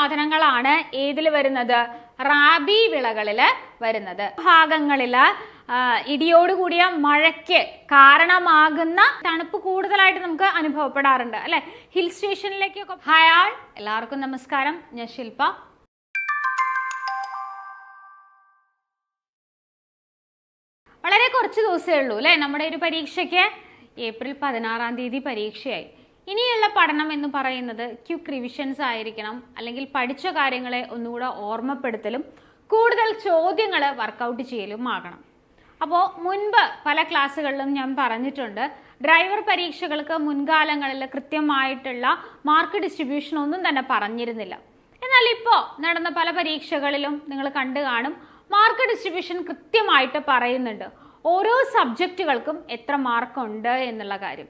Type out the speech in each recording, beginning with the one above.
സാധനങ്ങളാണ് ഏതിൽ വരുന്നത്? റാബി വിളകളിൽ വരുന്നത്. ഭാഗങ്ങളിൽ ഇടിയോട് ഇടിയോടുകൂടിയ മഴയ്ക്ക് കാരണമാകുന്ന തണുപ്പ് കൂടുതലായിട്ട് നമുക്ക് അനുഭവപ്പെടാറുണ്ട് അല്ലെ? ഹിൽ സ്റ്റേഷനിലേക്കൊക്കെ ഹയാൾ എല്ലാവർക്കും നമസ്കാരം. ഞാൻ ശില്പ വളരെ കുറച്ച് ദിവസമേ ഉള്ളൂ അല്ലേ? നമ്മുടെ ഒരു പരീക്ഷയ്ക്ക് ഏപ്രിൽ പതിനാറാം തീയതി പരീക്ഷയായി. ഇനിയുള്ള പഠനം എന്ന് പറയുന്നത് ക്യുക്ക് റിവിഷൻസ് ആയിരിക്കണം അല്ലെങ്കിൽ പഠിച്ച കാര്യങ്ങളെ ഒന്നുകൂടെ ഓർമ്മപ്പെടുത്തലും കൂടുതൽ ചോദ്യങ്ങൾ വർക്കൗട്ട് ചെയ്യലും ആകണം. അപ്പോൾ മുൻപ് പല ക്ലാസ്സുകളിലും ഞാൻ പറഞ്ഞിട്ടുണ്ട് ഡ്രൈവർ പരീക്ഷകൾക്ക് മുൻകാലങ്ങളിൽ കൃത്യമായിട്ടുള്ള മാർക്ക് ഡിസ്ട്രിബ്യൂഷൻ ഒന്നും തന്നെ പറഞ്ഞിരുന്നില്ല. എന്നാൽ ഇപ്പോൾ നടന്ന പല പരീക്ഷകളിലും നിങ്ങൾ കണ്ടു കാണും മാർക്ക് ഡിസ്ട്രിബ്യൂഷൻ കൃത്യമായിട്ട് പറയുന്നുണ്ട്. ഓരോ സബ്ജക്റ്റുകൾക്കും എത്ര മാർക്കുണ്ട് എന്നുള്ള കാര്യം.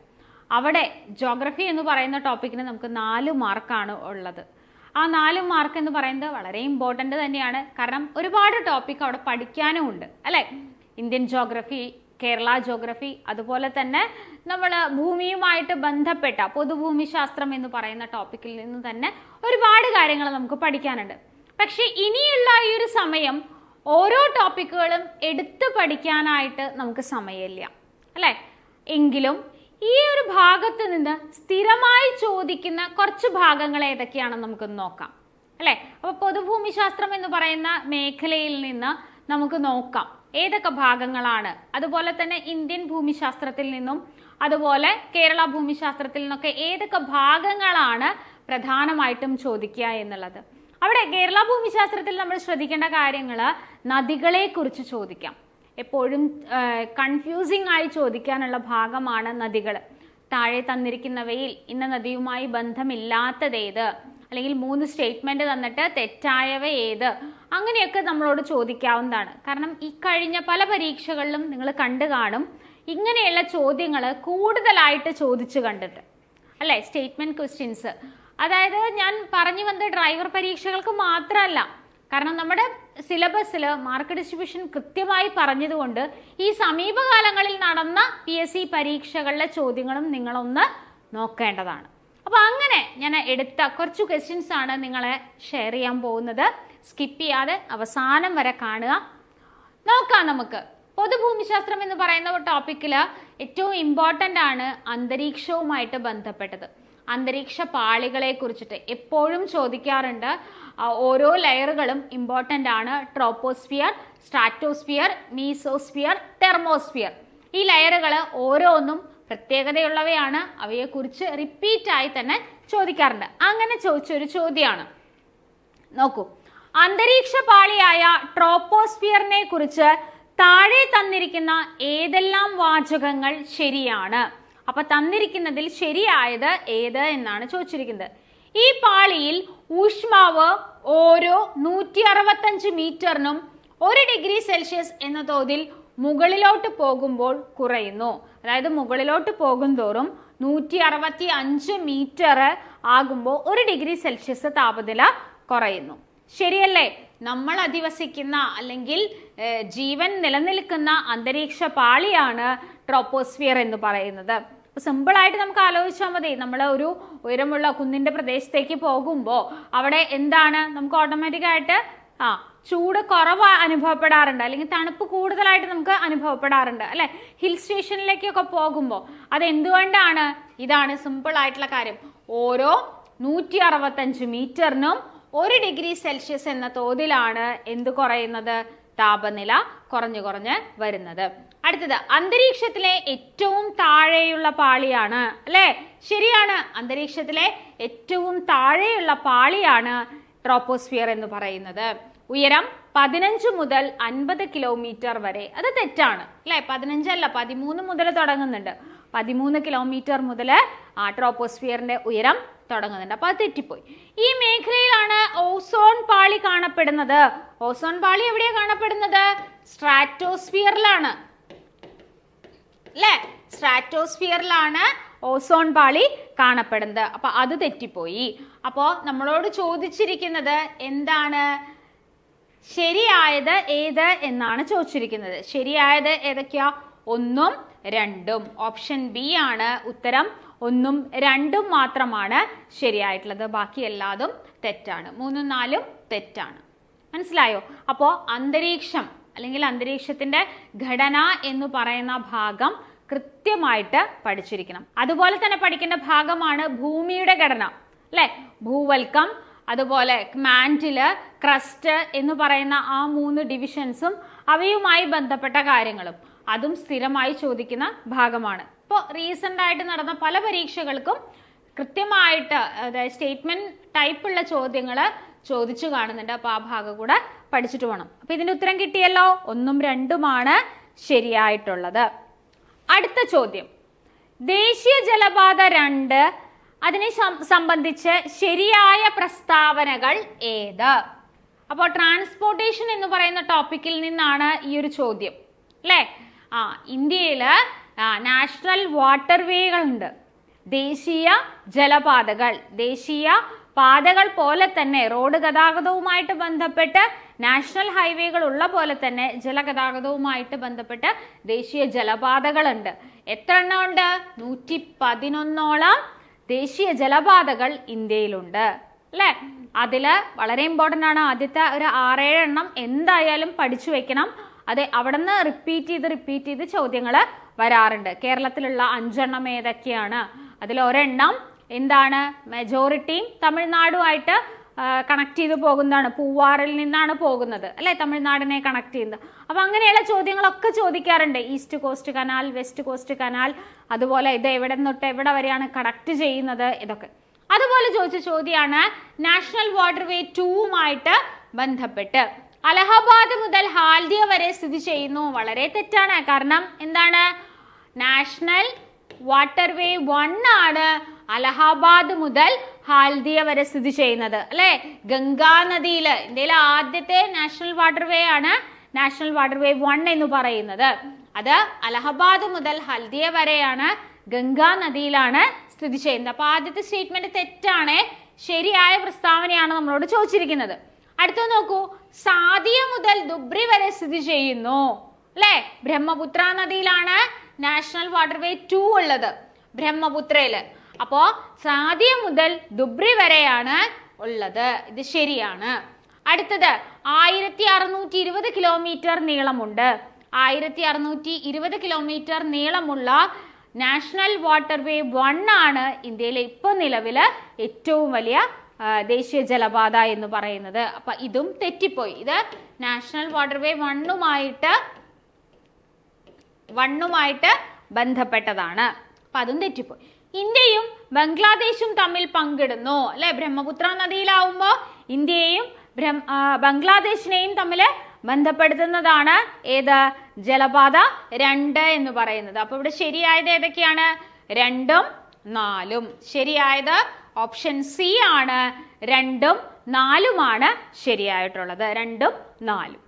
അവിടെ ജോഗ്രഫി എന്ന് പറയുന്ന ടോപ്പിക്കിന് നമുക്ക് നാല് മാർക്കാണ് ഉള്ളത്. ആ നാല് മാർക്ക് എന്ന് പറയുന്നത് വളരെ ഇമ്പോർട്ടന്റ് തന്നെയാണ്. കാരണം ഒരുപാട് ടോപ്പിക് അവിടെ പഠിക്കാനും ഉണ്ട് അല്ലേ? ഇന്ത്യൻ ജോഗ്രഫി കേരള ജോഗ്രഫി അതുപോലെ തന്നെ നമ്മൾ ഭൂമിയുമായിട്ട് ബന്ധപ്പെട്ട പൊതുഭൂമിശാസ്ത്രം എന്ന് പറയുന്ന ടോപ്പിക്കിൽ നിന്ന് തന്നെ ഒരുപാട് കാര്യങ്ങൾ നമുക്ക് പഠിക്കാനുണ്ട്. പക്ഷേ ഇനിയുള്ള ഈ ഒരു സമയം ഓരോ ടോപ്പിക്കുകളും എടുത്തു പഠിക്കാനായിട്ട് നമുക്ക് സമയമില്ല അല്ലേ? എങ്കിലും ഈ ഒരു ഭാഗത്ത് നിന്ന് സ്ഥിരമായി ചോദിക്കുന്ന കുറച്ച് ഭാഗങ്ങൾ ഏതൊക്കെയാണെന്ന് നമുക്ക് നോക്കാം. അല്ലെ? അപ്പൊ പൊതുഭൂമിശാസ്ത്രം എന്ന് പറയുന്ന മേഖലയിൽ നിന്ന് നമുക്ക് നോക്കാം. ഏതൊക്കെ ഭാഗങ്ങളാണ്? അതുപോലെ തന്നെ ഇന്ത്യൻ ഭൂമിശാസ്ത്രത്തിൽ നിന്നും അതുപോലെ കേരള ഭൂമിശാസ്ത്രത്തിൽ നിന്നൊക്കെ ഏതൊക്കെ ഭാഗങ്ങളാണ് പ്രധാനമായിട്ടും ചോദിക്കുക എന്നുള്ളത്. അവിടെ കേരള ഭൂമിശാസ്ത്രത്തിൽ നമ്മൾ ശ്രദ്ധിക്കേണ്ട കാര്യങ്ങൾ നദികളെ കുറിച്ച് ചോദിക്കാം. എപ്പോഴും കൺഫ്യൂസിംഗ് ആയി ചോദിക്കാനുള്ള ഭാഗമാണ് നദികൾ. താഴെ തന്നിരിക്കുന്നവയിൽ ഇന്ന നദിയുമായി ബന്ധമില്ലാത്തത് ഏത് അല്ലെങ്കിൽ മൂന്ന് സ്റ്റേറ്റ്മെന്റ് തന്നിട്ട് തെറ്റായവ ഏത് അങ്ങനെയൊക്കെ നമ്മളോട് ചോദിക്കാവുന്നതാണ്. കാരണം ഈ കഴിഞ്ഞ പല പരീക്ഷകളിലും നിങ്ങൾ കണ്ടു കാണും ഇങ്ങനെയുള്ള ചോദ്യങ്ങൾ കൂടുതലായിട്ട് ചോദിച്ചു കണ്ടിട്ട്. അല്ലേ? സ്റ്റേറ്റ്മെന്റ് ക്വസ്റ്റ്യൻസ് അതായത് ഞാൻ പറഞ്ഞു വന്ന ഡ്രൈവർ പരീക്ഷകൾക്ക് മാത്രമല്ല. കാരണം നമ്മുടെ സിലബസിൽ മാർക്ക് ഡിസ്ട്രിബ്യൂഷൻ കൃത്യമായി പറഞ്ഞതുകൊണ്ട് ഈ സമീപകാലങ്ങളിൽ നടന്ന പി എസ് സി പരീക്ഷകളിലെ ചോദ്യങ്ങളും നിങ്ങളൊന്ന് നോക്കേണ്ടതാണ്. അപ്പോൾ അങ്ങനെ ഞാൻ എടുത്ത കുറച്ച് ക്വസ്റ്റ്യൻസ് ആണ് നിങ്ങളെ ഷെയർ ചെയ്യാൻ പോകുന്നത്. സ്കിപ്പ് ചെയ്യാതെ അവസാനം വരെ കാണുക. നോക്കാം നമുക്ക്. പൊതുഭൂമിശാസ്ത്രം എന്ന് പറയുന്ന ടോപ്പിക്കിൽ ഏറ്റവും ഇമ്പോർട്ടന്റ് ആണ് അന്തരീക്ഷവുമായിട്ട് ബന്ധപ്പെട്ടത്. അന്തരീക്ഷ പാളികളെ കുറിച്ചിട്ട് എപ്പോഴും ചോദിക്കാറുണ്ട്. ഓരോ ലെയറുകളും ഇമ്പോർട്ടന്റ് ആണ്. Troposphere stratosphere mesosphere thermosphere. ഈ ലെയറുകൾ ഓരോന്നും പ്രത്യേകതയുള്ളവയാണ്. അവയെക്കുറിച്ച് റിപ്പീറ്റായി തന്നെ ചോദിക്കാറുണ്ട്. അങ്ങനെ ചോദിച്ചൊരു ചോദ്യമാണ് നോക്കൂ. അന്തരീക്ഷ പാളിയായ ട്രോപ്പോസ്ഫിയറിനെ കുറിച്ച് താഴെ തന്നിരിക്കുന്ന ഏതെല്ലാം വാചകങ്ങൾ ശരിയാണ്? അപ്പൊ തന്നിരിക്കുന്നതിൽ ശരിയായത് ഏത് എന്നാണ് ചോദിച്ചിരിക്കുന്നത്. ഈ പാളിയിൽ ഊഷ്മാവ് ഓരോ നൂറ്റി അറുപത്തഞ്ച് മീറ്ററിനും ഒരു ഡിഗ്രി സെൽഷ്യസ് എന്ന തോതിൽ മുകളിലോട്ട് പോകുമ്പോൾ കുറയുന്നു. അതായത് മുകളിലോട്ട് പോകും തോറും നൂറ്റി അറുപത്തി അഞ്ച് മീറ്റർ ആകുമ്പോൾ ഒരു ഡിഗ്രി സെൽഷ്യസ് താപനില കുറയുന്നു. ശരിയല്ലേ? നമ്മൾ അധിവസിക്കുന്ന അല്ലെങ്കിൽ ജീവൻ നിലനിൽക്കുന്ന അന്തരീക്ഷ പാളിയാണ് ട്രോപ്പോസ്ഫിയർ എന്ന് പറയുന്നത്. അപ്പോൾ സിമ്പിളായിട്ട് നമുക്ക് ആലോചിച്ചാൽ മതി. നമ്മൾ ഒരു ഉയരമുള്ള കുന്നിന്റെ പ്രദേശത്തേക്ക് പോകുമ്പോൾ അവിടെ എന്താണ്? നമുക്ക് ഓട്ടോമാറ്റിക്കായിട്ട് ആ ചൂട് കുറവ് അനുഭവപ്പെടാറുണ്ട്. അല്ലെങ്കിൽ തണുപ്പ് കൂടുതലായിട്ട് നമുക്ക് അനുഭവപ്പെടാറുണ്ട്. അല്ലെ? ഹിൽ സ്റ്റേഷനിലേക്കൊക്കെ പോകുമ്പോൾ അതെന്തുകൊണ്ടാണ് ഇതാണ് സിമ്പിൾ ആയിട്ടുള്ള കാര്യം. ഓരോ നൂറ്റി അറുപത്തഞ്ച് മീറ്ററിനും ഒരു ഡിഗ്രി സെൽഷ്യസ് എന്ന തോതിലാണ് എന്ത് കുറയുന്നത്? താപനില കുറഞ്ഞു കുറഞ്ഞ് വരുന്നത്. അടുത്തത് അന്തരീക്ഷത്തിലെ ഏറ്റവും താഴെയുള്ള പാളിയാണ് അല്ലേ? ശരിയാണ് അന്തരീക്ഷത്തിലെ ഏറ്റവും താഴെയുള്ള പാളിയാണ് ട്രോപ്പോസ്ഫിയർ എന്ന് പറയുന്നത്. ഉയരം പതിനഞ്ച് മുതൽ അൻപത് കിലോമീറ്റർ വരെ. അത് തെറ്റാണ് അല്ലേ? പതിനഞ്ചല്ല പതിമൂന്ന് മുതൽ തുടങ്ങുന്നുണ്ട്. പതിമൂന്ന് കിലോമീറ്റർ മുതൽ ആ ട്രോപ്പോസ്ഫിയറിന്റെ ഉയരം തുടങ്ങുന്നുണ്ട്. അപ്പൊ അത് തെറ്റിപ്പോയി. ഈ മേഖലയിലാണ് ഓസോൺ പാളി കാണപ്പെടുന്നത്. ഓസോൺ പാളി എവിടെയാണ് കാണപ്പെടുന്നത്? സ്ട്രാറ്റോസ്ഫിയറിലാണ്. അല്ലേ സ്ട്രാറ്റോസ്ഫിയറിലാണ് ഓസോൺ പാളി കാണപ്പെടുന്നത്. അപ്പൊ അത് തെറ്റിപ്പോയി. അപ്പോൾ നമ്മളോട് ചോദിച്ചിരിക്കുന്നത് എന്താണ്? ശരിയായത് ഏത് എന്നാണ് ചോദിച്ചിരിക്കുന്നത്. ശരിയായത് ഏതൊക്കെയാ? ഒന്നും രണ്ടും. ഓപ്ഷൻ ബി ആണ് ഉത്തരം. ഒന്നും രണ്ടും മാത്രമാണ് ശരിയായിട്ടുള്ളത്. ബാക്കി എല്ലാതും തെറ്റാണ്. മൂന്നും നാലും തെറ്റാണ്. മനസ്സിലായോ? അപ്പോൾ അന്തരീക്ഷം അല്ലെങ്കിൽ അന്തരീക്ഷത്തിന്റെ ഘടന എന്ന് പറയുന്ന ഭാഗം കൃത്യമായിട്ട് പഠിച്ചിരിക്കണം. അതുപോലെ തന്നെ പഠിക്കേണ്ട ഭാഗമാണ് ഭൂമിയുടെ ഘടന അല്ലെ? ഭൂവൽക്കം അതുപോലെ മാന്റിൽ ക്രസ്റ്റ് എന്ന് പറയുന്ന ആ മൂന്ന് ഡിവിഷൻസും അവയുമായി ബന്ധപ്പെട്ട കാര്യങ്ങളും അതും സ്ഥിരമായി ചോദിക്കുന്ന ഭാഗമാണ്. ഇപ്പോൾ റീസെന്റ് ആയിട്ട് നടന്ന പല പരീക്ഷകൾക്കും കൃത്യമായിട്ട് അതായത് സ്റ്റേറ്റ്മെന്റ് ടൈപ്പുള്ള ചോദ്യങ്ങൾ ചോദിച്ചു കാണുന്നുണ്ട്. അപ്പോൾ ആ ഭാഗം കൂടെ പഠിച്ചിട്ട് പോകണം അപ്പോൾ ഇതിന്റെ ഉത്തരം കിട്ടിയല്ലോ? ഒന്നും രണ്ടുമാണ് ശരിയായിട്ടുള്ളത്. അടുത്ത ചോദ്യം. ദേശീയ ജലപാത രണ്ട് അതിനെ സംബന്ധിച്ച് ശരിയായ പ്രസ്താവനകൾ ഏത്? അപ്പോൾ ട്രാൻസ്പോർട്ടേഷൻ എന്ന് പറയുന്ന ടോപ്പിക്കിൽ നിന്നാണ് ഈ ഒരു ചോദ്യം. അല്ലേ? ആ ഇന്ത്യയിൽ നാഷണൽ വാട്ടർവേകൾ ഉണ്ട് ദേശീയ ജലപാതകൾ ദേശീയ പാതകൾ പോലെ തന്നെ റോഡ് ഗതാഗതവുമായിട്ട് ബന്ധപ്പെട്ട് നാഷണൽ ഹൈവേകൾ ഉള്ള പോലെ തന്നെ ജലഗതാഗതവുമായിട്ട് ബന്ധപ്പെട്ട് ദേശീയ ജലപാതകളുണ്ട്. എത്ര എണ്ണം ഉണ്ട് നൂറ്റി പതിനൊന്നോളം ദേശീയ ജലപാതകൾ ഇന്ത്യയിലുണ്ട്. അല്ലേ? അതിൽ വളരെ ഇമ്പോർട്ടന്റ് ആണ് ആദ്യത്തെ ഒരു ആറേഴ് എണ്ണം എന്തായാലും പഠിച്ചു വെക്കണം. അത് അവിടെ നിന്ന് റിപ്പീറ്റ് ചെയ്ത് റിപ്പീറ്റ് ചെയ്ത് ചോദ്യങ്ങൾ വരാറുണ്ട്. കേരളത്തിലുള്ള അഞ്ചെണ്ണം ഏതൊക്കെയാണ്? അതിൽ ഒരെണ്ണം എന്താണ് മെജോറിറ്റിയും തമിഴ്നാടുമായിട്ട് കണക്ട് ചെയ്ത് പോകുന്നതാണ്. പൂവാറിൽ നിന്നാണ് പോകുന്നത്. അല്ലെ? തമിഴ്നാടിനെ കണക്ട് ചെയ്യുന്നത്. അപ്പൊ അങ്ങനെയുള്ള ചോദ്യങ്ങളൊക്കെ ചോദിക്കാറുണ്ട്. East coast canal west coast canal അതുപോലെ ഇത് എവിടെ തൊട്ട് എവിടെ വരെയാണ് കണക്ട് ചെയ്യുന്നത് ഇതൊക്കെ. അതുപോലെ ചോദിച്ച ചോദ്യമാണ് നാഷണൽ വാട്ടർവേ ടൂവുമായിട്ട് ബന്ധപ്പെട്ട് അലഹബാദ് മുതൽ ഹാൽദിയ വരെ സ്ഥിതി ചെയ്യുന്നു. വളരെ തെറ്റാണ്. കാരണം എന്താണ്? നാഷണൽ വാട്ടർവേ വൺ ആണ് അലഹാബാദ് മുതൽ ഹാൽദിയ വരെ സ്ഥിതി ചെയ്യുന്നത് അല്ലെ? ഗംഗാ നദിയിൽ ഇന്ത്യയിലെ ആദ്യത്തെ നാഷണൽ വാട്ടർവേ ആണ് നാഷണൽ വാട്ടർവേ വൺ എന്ന് പറയുന്നത്. അത് അലഹബാദ് മുതൽ ഹൽദിയ വരെയാണ് ഗംഗാ നദിയിലാണ് സ്ഥിതി ചെയ്യുന്നത്. അപ്പൊ ആദ്യത്തെ സ്റ്റേറ്റ്മെന്റ് തെറ്റാണ് ശരിയായ പ്രസ്താവനയാണ് നമ്മളോട് ചോദിച്ചിരിക്കുന്നത്. അടുത്ത നോക്കൂ സാദിയ മുതൽ ദുബ്രി വരെ സ്ഥിതി ചെയ്യുന്നു അല്ലെ? ബ്രഹ്മപുത്ര നദിയിലാണ് നാഷണൽ വാട്ടർവേ ടു ഉള്ളത് ബ്രഹ്മപുത്രയിൽ. അപ്പോ സാദിയ മുതൽ ദുബ്രി വരെയാണ് ഉള്ളത്. ഇത് ശരിയാണ്. അടുത്തത് ആയിരത്തി അറുന്നൂറ്റി ഇരുപത് കിലോമീറ്റർ നീളമുണ്ട്. ആയിരത്തി അറുന്നൂറ്റി ഇരുപത് കിലോമീറ്റർ നീളമുള്ള നാഷണൽ വാട്ടർവേ വൺ ആണ് ഇന്ത്യയിലെ ഇപ്പോൾ നിലവിൽ ഏറ്റവും വലിയ ദേശീയ ജലപാത എന്ന് പറയുന്നത്. അപ്പം ഇതും തെറ്റിപ്പോയി. ഇത് നാഷണൽ വാട്ടർവേ വണ്ണുമായിട്ട് വണ്ണുമായിട്ട് ബന്ധപ്പെട്ടതാണ്. അപ്പം അതും തെറ്റിപ്പോയി. ഇന്ത്യയും ബംഗ്ലാദേശും തമ്മിൽ പങ്കിടുന്നു. അല്ലെ? ബ്രഹ്മപുത്ര നദിയിലാവുമ്പോ ഇന്ത്യയെയും ബംഗ്ലാദേശിനെയും തമ്മിൽ ബന്ധപ്പെടുത്തുന്നതാണ് ഏത്? ജലപാത രണ്ട് എന്ന് പറയുന്നത്. അപ്പൊ ഇവിടെ ശരിയായത് ഏതൊക്കെയാണ്? രണ്ടും നാലും. ശരിയായത് ഓപ്ഷൻ സി ആണ്. രണ്ടും നാലുമാണ് ശരിയായിട്ടുള്ളത്. രണ്ടും നാലും.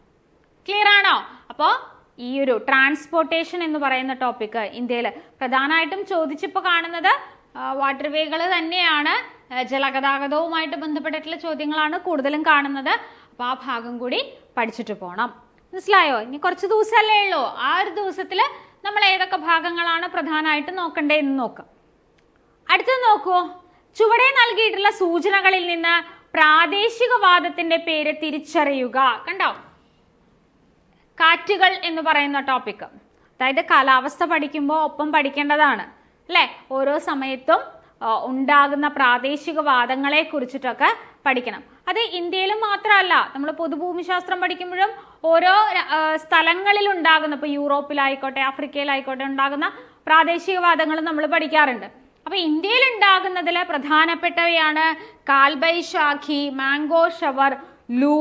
ക്ലിയർ ആണോ? അപ്പോൾ ഈ ഒരു ട്രാൻസ്പോർട്ടേഷൻ എന്ന് പറയുന്ന ടോപ്പിക്ക് ഇന്ത്യയിൽ പ്രധാനമായിട്ടും ചോദിച്ചിപ്പോൾ കാണുന്നത് വാട്ടർവേകൾ തന്നെയാണ്. ജലഗതാഗതവുമായിട്ട് ബന്ധപ്പെട്ടിട്ടുള്ള ചോദ്യങ്ങളാണ് കൂടുതലും കാണുന്നത്. അപ്പോൾ ആ ഭാഗം കൂടി പഠിച്ചിട്ട് പോകണം മനസ്സിലായോ? ഇനി കുറച്ച് ദിവസമല്ലേ ഉള്ളൂ. ആ ഒരു ദിവസത്തിൽ നമ്മൾ ഏതൊക്കെ ഭാഗങ്ങളാണ് പ്രധാനമായിട്ട് നോക്കണ്ടേന്ന് നോക്കാം. അടുത്തത് നോക്കൂ ചുവടെ നൽകിയിട്ടുള്ള സൂചനകളിൽ നിന്ന് പ്രാദേശികവാദത്തിന്റെ പേര് തിരിച്ചറിയുക. കണ്ടോ? കാറ്റുകൾ എന്ന് പറയുന്ന ടോപ്പിക് അതായത് കാലാവസ്ഥ പഠിക്കുമ്പോൾ ഒപ്പം പഠിക്കേണ്ടതാണ്. അല്ലേ? ഓരോ സമയത്തും ഉണ്ടാകുന്ന പ്രാദേശിക വാദങ്ങളെ കുറിച്ചിട്ടൊക്കെ പഠിക്കണം. അത് ഇന്ത്യയിൽ മാത്രമല്ല നമ്മൾ പൊതുഭൂമിശാസ്ത്രം പഠിക്കുമ്പോഴും ഓരോ സ്ഥലങ്ങളിൽ ഉണ്ടാകുന്ന ഇപ്പോൾ യൂറോപ്പിലായിക്കോട്ടെ ആഫ്രിക്കയിലായിക്കോട്ടെ ഉണ്ടാകുന്ന പ്രാദേശിക പ്രാദേശികവാദങ്ങൾ നമ്മൾ പഠിക്കാറുണ്ട്. അപ്പൊ ഇന്ത്യയിൽ ഉണ്ടാകുന്നതിൽ പ്രധാനപ്പെട്ടവയാണ് കാൽബൈ ഷാഖി മാംഗോ ഷവർ ലൂ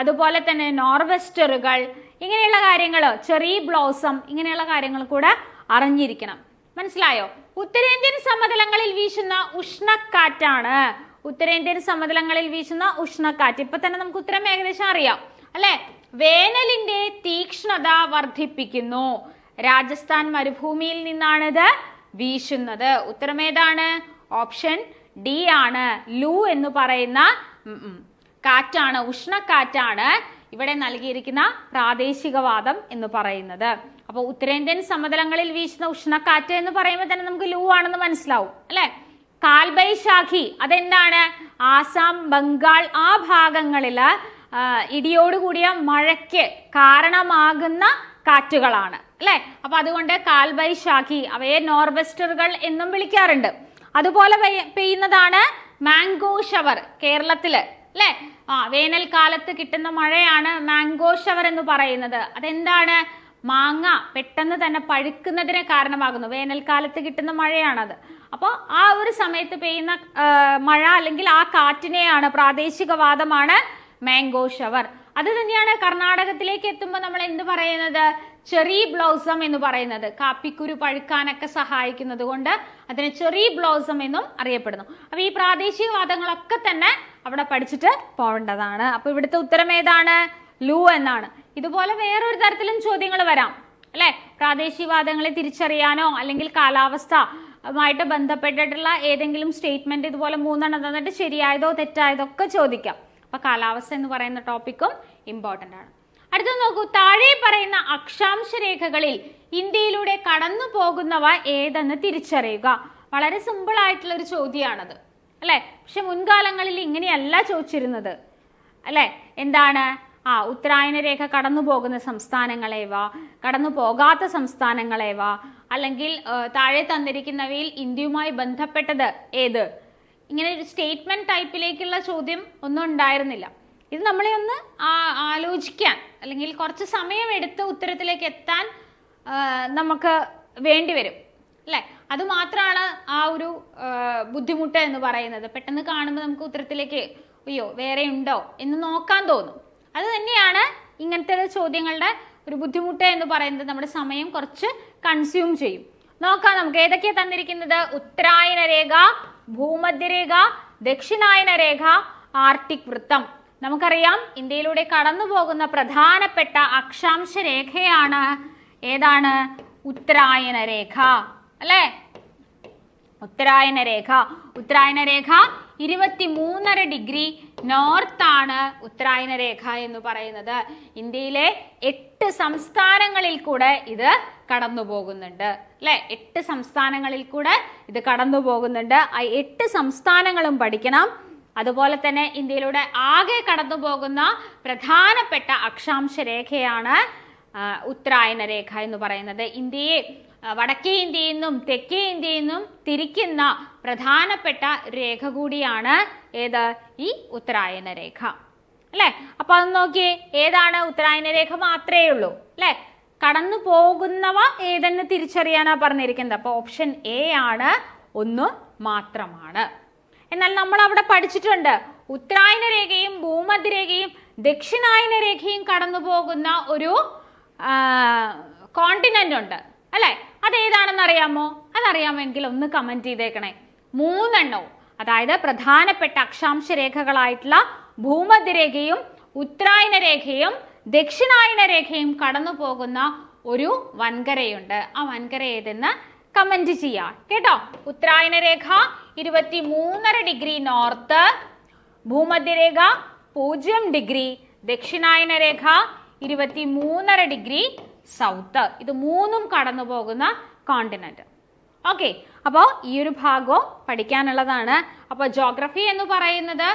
അതുപോലെ തന്നെ നോർവെസ്റ്ററുകൾ ഇങ്ങനെയുള്ള കാര്യങ്ങൾ ചെറി ബ്ലോസം ഇങ്ങനെയുള്ള കാര്യങ്ങൾ കൂടെ അറിഞ്ഞിരിക്കണം. മനസ്സിലായോ? ഉത്തരേന്ത്യൻ സമതലങ്ങളിൽ വീശുന്ന ഉഷ്ണക്കാറ്റാണ്. ഉത്തരേന്ത്യൻ സമതലങ്ങളിൽ വീശുന്ന ഉഷ്ണക്കാറ്റ്. ഇപ്പൊ തന്നെ നമുക്ക് ഉത്തരം ഏകദേശം അറിയാം. അല്ലെ? വേനലിന്റെ തീക്ഷ്ണത വർദ്ധിപ്പിക്കുന്നു. രാജസ്ഥാൻ മരുഭൂമിയിൽ നിന്നാണിത് വീശുന്നത്. ഉത്തരമേതാണ് ഓപ്ഷൻ ഡി ആണ്. ലൂ എന്ന് പറയുന്ന കാറ്റാണ് ഉഷ്ണക്കാറ്റാണ്. ഇവിടെ നൽകിയിരിക്കുന്ന പ്രാദേശികവാദം എന്ന് പറയുന്നത്. അപ്പോൾ ഉത്തരേന്ത്യൻ സമതലങ്ങളിൽ വീശുന്ന ഉഷ്ണക്കാറ്റ് എന്ന് പറയുമ്പോൾ തന്നെ നമുക്ക് ലൂ ആണെന്ന് മനസ്സിലാവും അല്ലെ? കാൽബൈശാഖി അതെന്താണ്? ആസാം ബംഗാൾ ആ ഭാഗങ്ങളിൽ ഇടിയോട് ഇടിയോടുകൂടിയ മഴയ്ക്ക് കാരണമാകുന്ന കാറ്റുകളാണ് അല്ലെ? അപ്പൊ അതുകൊണ്ട് കാൽബൈ കാൽബൈശാഖി അവയെ നോർവെസ്റ്ററുകൾ എന്നും വിളിക്കാറുണ്ട്. അതുപോലെ പെയ്യുന്നതാണ് മാംഗോ ഷവർ കേരളത്തിൽ. അല്ലെ? ആ വേനൽക്കാലത്ത് കിട്ടുന്ന മഴയാണ് മാംഗോ ഷവർ എന്ന് പറയുന്നത്. അതെന്താണ്? മാങ്ങ പെട്ടെന്ന് തന്നെ പഴുക്കുന്നതിന് കാരണമാകുന്നു. വേനൽക്കാലത്ത് കിട്ടുന്ന മഴയാണത്. അപ്പോൾ ആ ഒരു സമയത്ത് പെയ്യുന്ന മഴ അല്ലെങ്കിൽ ആ കാറ്റിനെയാണ് പ്രാദേശികവാദമാണ് മാംഗോ ഷവർ. അത് തന്നെയാണ് കർണാടകത്തിലേക്ക് എത്തുമ്പോൾ നമ്മൾ എന്ത് പറയുന്നത്? ചെറി ബ്ലൗസം എന്ന് പറയുന്നത്. കാപ്പിക്കുരു പഴുക്കാനൊക്കെ സഹായിക്കുന്നത് കൊണ്ട് അതിനെ ചെറി ബ്ലൗസം എന്നും അറിയപ്പെടുന്നു. അപ്പൊ ഈ പ്രാദേശിക പ്രാദേശികവാദങ്ങളൊക്കെ തന്നെ അവിടെ പഠിച്ചിട്ട് പോവേണ്ടതാണ് അപ്പൊ ഇവിടുത്തെ ഉത്തരം ഏതാണ്? ലൂ എന്നാണ്. ഇതുപോലെ വേറൊരു തരത്തിലും ചോദ്യങ്ങൾ വരാം. അല്ലെ? പ്രാദേശികവാദങ്ങളെ തിരിച്ചറിയാനോ അല്ലെങ്കിൽ കാലാവസ്ഥ ായിട്ട് ബന്ധപ്പെട്ടിട്ടുള്ള ഏതെങ്കിലും സ്റ്റേറ്റ്മെന്റ് ഇതുപോലെ മൂന്നെണ്ണം തന്നിട്ട് ശരിയായതോ തെറ്റായതോ ഒക്കെ ചോദിക്കാം. അപ്പൊ കാലാവസ്ഥ എന്ന് പറയുന്ന ടോപ്പിക്കും ഇമ്പോർട്ടന്റ് ആണ്. അടുത്ത നോക്കൂ. താഴെ പറയുന്ന അക്ഷാംശ രേഖകളിൽ ഇന്ത്യയിലൂടെ കടന്നു പോകുന്നവ ഏതെന്ന് തിരിച്ചറിയുക. വളരെ സിമ്പിൾ ആയിട്ടുള്ള ഒരു ചോദ്യമാണത്. അല്ലെ? പക്ഷെ മുൻകാലങ്ങളിൽ ഇങ്ങനെയല്ല ചോദിച്ചിരുന്നത്. അല്ലേ? എന്താണ്? ആ ഉത്തരായന രേഖ കടന്നു പോകുന്ന സംസ്ഥാനങ്ങളേവ? കടന്നു പോകാത്ത സംസ്ഥാനങ്ങളേവ? അല്ലെങ്കിൽ താഴെ തന്നിരിക്കുന്നവയിൽ ഇന്ത്യയുമായി ബന്ധപ്പെട്ടത് ഏത്? ഇങ്ങനെ ഒരു സ്റ്റേറ്റ്മെന്റ് ടൈപ്പിലേക്കുള്ള ചോദ്യം ഒന്നും ഉണ്ടായിരുന്നില്ല. ഇത് നമ്മളെ ഒന്ന് ആലോചിക്കാൻ അല്ലെങ്കിൽ കുറച്ച് സമയം എടുത്ത് ഉത്തരത്തിലേക്ക് എത്താൻ നമുക്ക് വേണ്ടി വരും അല്ലെ? അത് മാത്രമാണ് ആ ഒരു ബുദ്ധിമുട്ട് എന്ന് പറയുന്നത്. പെട്ടെന്ന് കാണുമ്പോൾ നമുക്ക് ഉത്തരത്തിലേക്ക് അയ്യോ വേറെ ഉണ്ടോ? എന്ന് നോക്കാൻ തോന്നും. അത് തന്നെയാണ് ഇങ്ങനത്തെ ചോദ്യങ്ങളുടെ ഒരു ബുദ്ധിമുട്ട് എന്ന് പറയുന്നത്. നമ്മുടെ സമയം കുറച്ച് കൺസ്യൂം ചെയ്യും. നോക്കാം നമുക്ക് ഏതൊക്കെയാ തന്നിരിക്കുന്നത്? ഉത്തരായന രേഖ ഭൂമധ്യരേഖ ദക്ഷിണായന രേഖ ആർട്ടിക് വൃത്തം. നമുക്കറിയാം ഇന്ത്യയിലൂടെ കടന്നു പോകുന്ന പ്രധാനപ്പെട്ട അക്ഷാംശ രേഖയാണ് ഏതാണ്? ഉത്തരായന രേഖ. അല്ലേ? ഉത്തരായന രേഖ. ഉത്തരായന രേഖ ഇരുപത്തി മൂന്നര ഡിഗ്രി നോർത്ത് ആണ് ഉത്തരായന രേഖ എന്ന് പറയുന്നത്. ഇന്ത്യയിലെ എട്ട് സംസ്ഥാനങ്ങളിൽ കൂടെ ഇത് കടന്നു പോകുന്നുണ്ട്. അല്ലെ? എട്ട് സംസ്ഥാനങ്ങളിൽ കൂടെ ഇത് കടന്നു പോകുന്നുണ്ട്. ആ എട്ട് സംസ്ഥാനങ്ങളും പഠിക്കണം. അതുപോലെ തന്നെ ഇന്ത്യയിലൂടെ ആകെ കടന്നു പോകുന്ന പ്രധാനപ്പെട്ട അക്ഷാംശ രേഖയാണ് ഉത്തരായന രേഖ എന്ന് പറയുന്നത്. ഇന്ത്യയെ വടക്കേ ഇന്ത്യയിൽ നിന്നും തെക്കേ ഇന്ത്യയിൽ നിന്നും തിരിക്കുന്ന പ്രധാനപ്പെട്ട രേഖ കൂടിയാണ് ഏത്? ഈ ഉത്തരായന രേഖ. അല്ലെ? അപ്പൊ അത് നോക്കിയേ ഏതാണ് ഉത്തരായന രേഖ മാത്രമേ ഉള്ളൂ അല്ലെ? കടന്നു പോകുന്നവ ഏതെന്ന് തിരിച്ചറിയാനാ പറഞ്ഞിരിക്കുന്നത്. അപ്പൊ ഓപ്ഷൻ എ ആണ് ഒന്ന് മാത്രമാണ്. എന്നാൽ നമ്മൾ അവിടെ പഠിച്ചിട്ടുണ്ട് ഉത്തരായന രേഖയും ഭൂമധ്യരേഖയും ദക്ഷിണായന രേഖയും കടന്നു പോകുന്ന ഒരു കോണ്ടിനെന്റ് ഉണ്ട്. അല്ലെ? അതേതാണെന്ന് അറിയാമോ അതറിയാമെങ്കിൽ ഒന്ന് കമന്റ് ചെയ്തേക്കണേ. മൂന്നെണ്ണവും അതായത് പ്രധാനപ്പെട്ട അക്ഷാംശ രേഖകളായിട്ടുള്ള ഭൂമധ്യരേഖയും ഉത്തരായന രേഖയും ദക്ഷിണായന രേഖയും കടന്നു പോകുന്ന ഒരു വൻകരയുണ്ട്. ആ വൻകര ഏതെന്ന് കമന്റ് ചെയ്യാം. കേട്ടോ? ഉത്തരായന രേഖ ഇരുപത്തി മൂന്നര ഡിഗ്രി നോർത്ത് ഭൂമധ്യരേഖ പൂജ്യം ഡിഗ്രി ദക്ഷിണായന രേഖ ഇരുപത്തി മൂന്നര ഡിഗ്രി സൗത്ത്. ഇത് മൂന്നും കടന്നു പോകുന്ന കോണ്ടിനെന്റ് ഓക്കെ അപ്പോൾ ഈ ഒരു ഭാഗവും പഠിക്കാനുള്ളതാണ്. അപ്പോൾ ജോഗ്രഫി എന്ന് പറയുന്നത്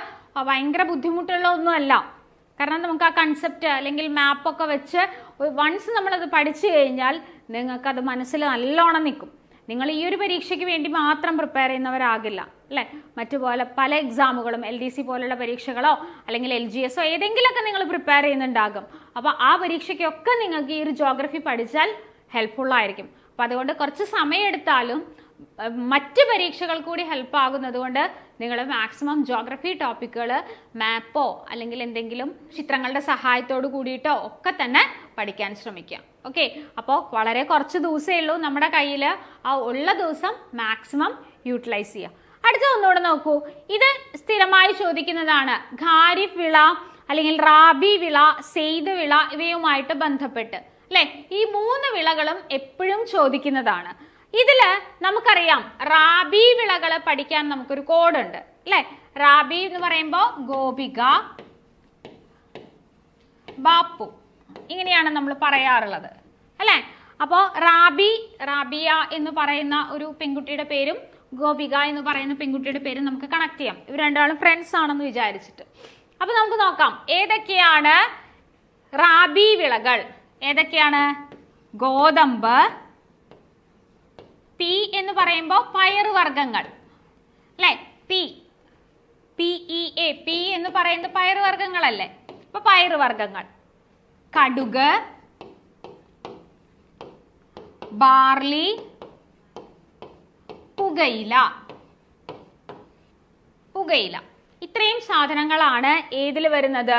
ഭയങ്കര ബുദ്ധിമുട്ടുള്ള ഒന്നുമല്ല. കാരണം നമുക്ക് ആ കൺസെപ്റ്റ് അല്ലെങ്കിൽ മാപ്പൊക്കെ വെച്ച് വൺസ് നമ്മളത് പഠിച്ചു കഴിഞ്ഞാൽ നിങ്ങൾക്കത് മനസ്സിൽ നല്ലോണം നിൽക്കും. നിങ്ങൾ ഈ ഒരു പരീക്ഷയ്ക്ക് വേണ്ടി മാത്രം പ്രിപ്പയർ ചെയ്യുന്നവരാകില്ല അല്ലെ? മറ്റുപോലെ പല എക്സാമുകളും എൽ ഡി സി പോലുള്ള പരീക്ഷകളോ അല്ലെങ്കിൽ എൽ ജി എസോ ഏതെങ്കിലുമൊക്കെ നിങ്ങൾ പ്രിപ്പയർ ചെയ്യുന്നുണ്ടാകും. അപ്പോൾ ആ പരീക്ഷയ്ക്കൊക്കെ നിങ്ങൾക്ക് ഈ ഒരു ജോഗ്രഫി പഠിച്ചാൽ ഹെൽപ്ഫുൾ ആയിരിക്കും. അപ്പോൾ അതുകൊണ്ട് കുറച്ച് സമയമെടുത്താലും മറ്റ് പരീക്ഷകൾ കൂടി ഹെൽപ്പ് ആകുന്നത് കൊണ്ട് നിങ്ങൾ മാക്സിമം ജോഗ്രഫി ടോപ്പിക്കുകൾ മാപ്പോ അല്ലെങ്കിൽ എന്തെങ്കിലും ചിത്രങ്ങളുടെ സഹായത്തോട് കൂടിയിട്ടോ ഒക്കെ തന്നെ പഠിക്കാൻ ശ്രമിക്കുക. ഓക്കെ അപ്പോൾ വളരെ കുറച്ച് ദിവസമേ ഉള്ളൂ നമ്മുടെ കയ്യിൽ ആ ഉള്ള ദിവസം മാക്സിമം യൂട്ടിലൈസ് ചെയ്യുക. അടുത്ത ഒന്നുകൂടെ നോക്കൂ. ഇത് സ്ഥിരമായി ചോദിക്കുന്നതാണ് ഖാരിഫ് വിള അല്ലെങ്കിൽ റാബി വിള സെയ്ത് വിള ഇവയുമായിട്ട് ബന്ധപ്പെട്ട്. അല്ലെ? ഈ മൂന്ന് വിളകളും എപ്പോഴും ചോദിക്കുന്നതാണ്. ഇതിൽ നമുക്കറിയാം റാബി വിളകളെ പഠിക്കാൻ നമുക്കൊരു കോഡുണ്ട്. അല്ലെ? റാബി എന്ന് പറയുമ്പോൾ ഗോപിക ബാപ്പു. ഇങ്ങനെയാണ് നമ്മൾ പറയാറുള്ളത്. അല്ലെ? അപ്പോ റാബി റാബിയ എന്ന് പറയുന്ന ഒരു പെൺകുട്ടിയുടെ പേരും ഗോപിക എന്ന് പറയുന്ന പെൺകുട്ടിയുടെ പേരും നമുക്ക് കണക്ട് ചെയ്യാം. ഇവർ രണ്ടാളും ഫ്രണ്ട്സ് ആണെന്ന് വിചാരിച്ചിട്ട്. അപ്പൊ നമുക്ക് നോക്കാം. ഏതൊക്കെയാണ് റാബി വിളകൾ? ഏതൊക്കെയാണ്? ഗോതമ്പ് പി എന്ന് പറയുമ്പോൾ പയറുവർഗങ്ങൾ. അല്ലെ? P. P E A P എന്ന് പറയുന്നത് പയറുവർഗങ്ങളല്ലേ? അപ്പൊ പയറുവർഗങ്ങൾ. കടുക് ബാർലി പുകയില. പുകയില. ഇത്രയും സാധനങ്ങളാണ് ഏതിൽ വരുന്നത്?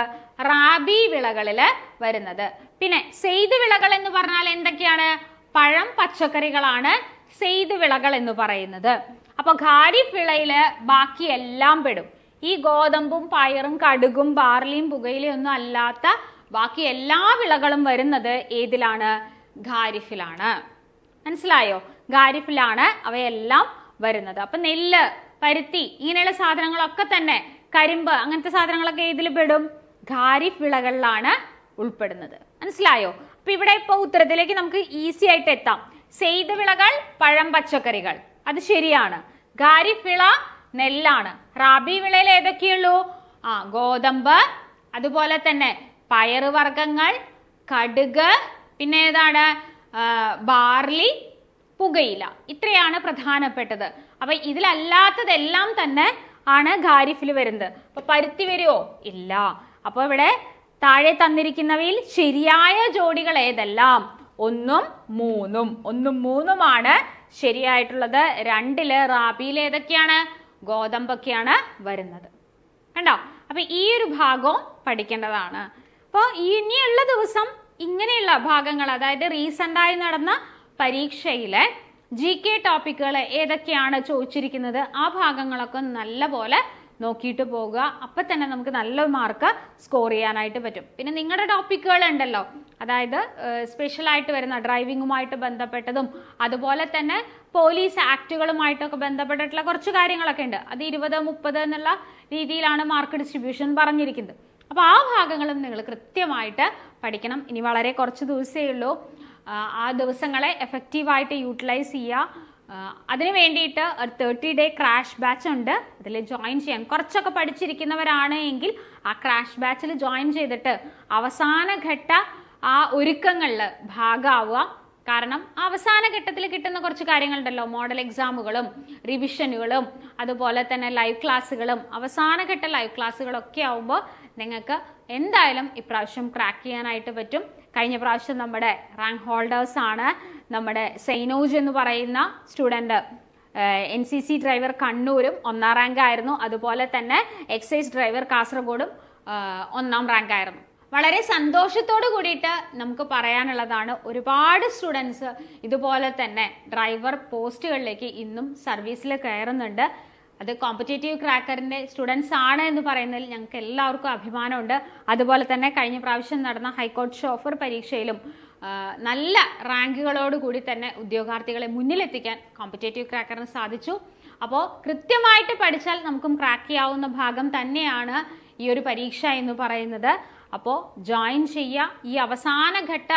റാബി വിളകളിൽ വരുന്നത്. പിന്നെ സെയ്ത് വിളകൾ എന്ന് പറഞ്ഞാൽ എന്തൊക്കെയാണ്? പഴം പച്ചക്കറികളാണ് സെയ്ത് വിളകൾ എന്ന് പറയുന്നത്. അപ്പൊ ഖാരിഫ് വിളയിൽ ബാക്കി എല്ലാം പെടും. ഈ ഗോതമ്പും പയറും കടുകും ബാർലിയും പുകയിലയും ഒന്നും അല്ലാത്ത ബാക്കി എല്ലാ വിളകളും വരുന്നത് ഏതിലാണ്? ഖാരിഫിലാണ് മനസ്സിലായോ? ഖാരിഫിലാണ് അവയെല്ലാം വരുന്നത്. അപ്പൊ നെല്ല് പരുത്തി ഇങ്ങനെയുള്ള സാധനങ്ങളൊക്കെ തന്നെ കരിമ്പ് അങ്ങനത്തെ സാധനങ്ങളൊക്കെ ഇതിൽ പെടും. ഖാരിഫ് വിളകളിലാണ് ഉൾപ്പെടുന്നത്. മനസ്സിലായോ? അപ്പൊ ഇവിടെ ഇപ്പൊ ഉത്തരത്തിലേക്ക് നമുക്ക് ഈസി ആയിട്ട് എത്താം. സെയ്ത് വിളകൾ പഴം പച്ചക്കറികൾ. അത് ശരിയാണ്. ഖാരിഫ് വിള നെല്ലാണ്. റാബി വിളയിൽ ഏതൊക്കെയുള്ളൂ? ആ ഗോതമ്പ് അതുപോലെ തന്നെ പയറുവർഗങ്ങൾ കടുക് പിന്നെ ഏതാണ്? ബാർലി പുകയില. ഇത്രയാണ് പ്രധാനപ്പെട്ടത്. അപ്പൊ ഇതിലല്ലാത്തതെല്ലാം തന്നെ ആണ് ഖാരിഫിൽ വരുന്നത്. അപ്പൊ പരുത്തി വരുമോ ഇല്ല. അപ്പൊ ഇവിടെ താഴെ തന്നിരിക്കുന്നവയിൽ ശരിയായ ജോഡികൾ ഏതെല്ലാം? ഒന്നും മൂന്നും. ഒന്നും മൂന്നുമാണ് ശരിയായിട്ടുള്ളത്. രണ്ടിൽ റാബിയിൽ ഏതൊക്കെയാണ്? ഗോതമ്പൊക്കെയാണ് വരുന്നത്. കണ്ടോ? അപ്പൊ ഈ ഒരു ഭാഗവും പഠിക്കേണ്ടതാണ്. അപ്പോൾ ഇനിയുള്ള ദിവസം ഇങ്ങനെയുള്ള ഭാഗങ്ങൾ അതായത് റീസെന്റായി നടന്ന പരീക്ഷയിലെ ജി കെ ടോപ്പിക്കുകൾ ഏതൊക്കെയാണ് ചോദിച്ചിരിക്കുന്നത്? ആ ഭാഗങ്ങളൊക്കെ നല്ലപോലെ നോക്കിയിട്ട് പോകുക അപ്പം തന്നെ നമുക്ക് നല്ല മാർക്ക് സ്കോർ ചെയ്യാനായിട്ട് പറ്റും. പിന്നെ നിങ്ങളുടെ ടോപ്പിക്കുകൾ ഉണ്ടല്ലോ. അതായത് സ്പെഷ്യലായിട്ട് വരുന്ന ഡ്രൈവിങ്ങുമായിട്ട് ബന്ധപ്പെട്ടതും അതുപോലെ തന്നെ പോലീസ് ആക്ടുകളുമായിട്ടൊക്കെ ബന്ധപ്പെട്ടിട്ടുള്ള കുറച്ച് കാര്യങ്ങളൊക്കെ ഉണ്ട്. അത് ഇരുപത് മുപ്പത് എന്നുള്ള രീതിയിലാണ് മാർക്ക് ഡിസ്ട്രിബ്യൂഷൻ പറഞ്ഞിരിക്കുന്നത്. അപ്പോൾ ആ ഭാഗങ്ങളും നിങ്ങൾ കൃത്യമായിട്ട് പഠിക്കണം. ഇനി വളരെ കുറച്ച് ദിവസമേ ഉള്ളൂ. ആ, ദിവസങ്ങളെ എഫക്റ്റീവായിട്ട് യൂട്ടിലൈസ് ചെയ്യുക അതിന് വേണ്ടിയിട്ട് ഒരു തേർട്ടി ഡേ ക്രാഷ് ബാച്ച് ഉണ്ട്. അതിൽ ജോയിൻ ചെയ്യാൻ. കുറച്ചൊക്കെ പഠിച്ചിരിക്കുന്നവരാണ് എങ്കിൽ ആ ക്രാഷ് ബാച്ചിൽ ജോയിൻ ചെയ്തിട്ട് അവസാന ഘട്ട ആ ഒരുക്കങ്ങളിൽ ഭാഗമാവുക കാരണം അവസാന ഘട്ടത്തിൽ കിട്ടുന്ന കുറച്ച് കാര്യങ്ങളുണ്ടല്ലോ. മോഡൽ എക്സാമുകളും റിവിഷനുകളും അതുപോലെ തന്നെ ലൈവ് ക്ലാസ്സുകളും അവസാന ഘട്ട ലൈവ് ക്ലാസ്സുകളൊക്കെ ആവുമ്പോൾ നിങ്ങൾക്ക് എന്തായാലും ഇപ്രാവശ്യം ക്രാക്ക് ചെയ്യാനായിട്ട് പറ്റും. കഴിഞ്ഞ പ്രാവശ്യം നമ്മുടെ റാങ്ക് ഹോൾഡേഴ്സ് ആണ് നമ്മുടെ സൈനോജ് എന്ന് പറയുന്ന student N C C driver കണ്ണൂരും ഒന്നാം റാങ്ക് ആയിരുന്നു. അതുപോലെ തന്നെ എക്സൈസ് ഡ്രൈവർ കാസർഗോഡും ഒന്നാം റാങ്ക് ആയിരുന്നു. വളരെ സന്തോഷത്തോട് കൂടിയിട്ട് നമുക്ക് പറയാനുള്ളതാണ് ഒരുപാട് സ്റ്റുഡൻസ് ഇതുപോലെ തന്നെ ഡ്രൈവർ പോസ്റ്റുകളിലേക്ക് ഇന്നും സർവീസിൽ കയറുന്നുണ്ട്. അത് കോമ്പറ്റേറ്റീവ് ക്രാക്കറിന്റെ സ്റ്റുഡൻസ് ആണ് എന്ന് പറയുന്നതിൽ ഞങ്ങൾക്ക് എല്ലാവർക്കും അഭിമാനമുണ്ട്. അതുപോലെ തന്നെ കഴിഞ്ഞ പ്രാവശ്യം നടന്ന ഹൈക്കോടതി ഷോഫർ പരീക്ഷയിലും നല്ല റാങ്കുകളോട് കൂടി തന്നെ ഉദ്യോഗാർത്ഥികളെ മുന്നിലെത്തിക്കാൻ കോമ്പറ്റേറ്റീവ് ക്രാക്കറിന് സാധിച്ചു. അപ്പോൾ കൃത്യമായിട്ട് പഠിച്ചാൽ നമുക്കും ക്രാക്ക് ചെയ്യാവുന്ന ഭാഗം തന്നെയാണ് ഈ ഒരു പരീക്ഷ എന്ന് പറയുന്നത്. അപ്പോൾ ജോയിൻ ചെയ്യുക. ഈ അവസാന ഘട്ട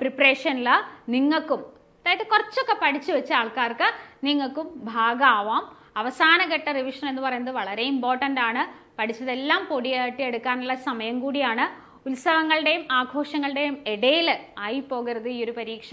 പ്രിപ്പറേഷനിൽ നിങ്ങൾക്കും അതായത് കുറച്ചൊക്കെ പഠിച്ചു വെച്ച ആൾക്കാർക്ക് നിങ്ങൾക്കും ഭാഗമാവാം. അവസാന ഘട്ട റിവിഷൻ എന്ന് പറയുന്നത് വളരെ ഇമ്പോർട്ടന്റ് ആണ്. പഠിച്ചതെല്ലാം പൊടിയാട്ടി എടുക്കാനുള്ള സമയം കൂടിയാണ്. ഉത്സവങ്ങളുടെയും ആഘോഷങ്ങളുടെയും ഇടയിൽ ആയി പോകരുത് ഈ ഒരു പരീക്ഷ.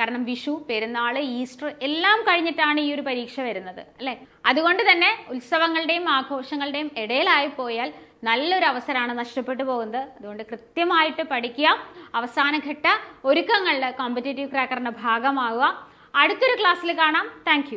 കാരണം വിഷു പെരുന്നാൾ ഈസ്റ്റർ എല്ലാം കഴിഞ്ഞിട്ടാണ് ഈ ഒരു പരീക്ഷ വരുന്നത് അല്ലെ? അതുകൊണ്ട് തന്നെ ഉത്സവങ്ങളുടെയും ആഘോഷങ്ങളുടെയും ഇടയിലായി പോയാൽ നല്ലൊരു അവസരമാണ് നഷ്ടപ്പെട്ടു പോകുന്നത്. അതുകൊണ്ട് കൃത്യമായിട്ട് പഠിക്കുക. അവസാനഘട്ട ഒരുക്കങ്ങളുടെ കോമ്പറ്റേറ്റീവ് ക്രാക്കറിന്റെ ഭാഗമാവുക. അടുത്തൊരു ക്ലാസ്സിൽ കാണാം. താങ്ക്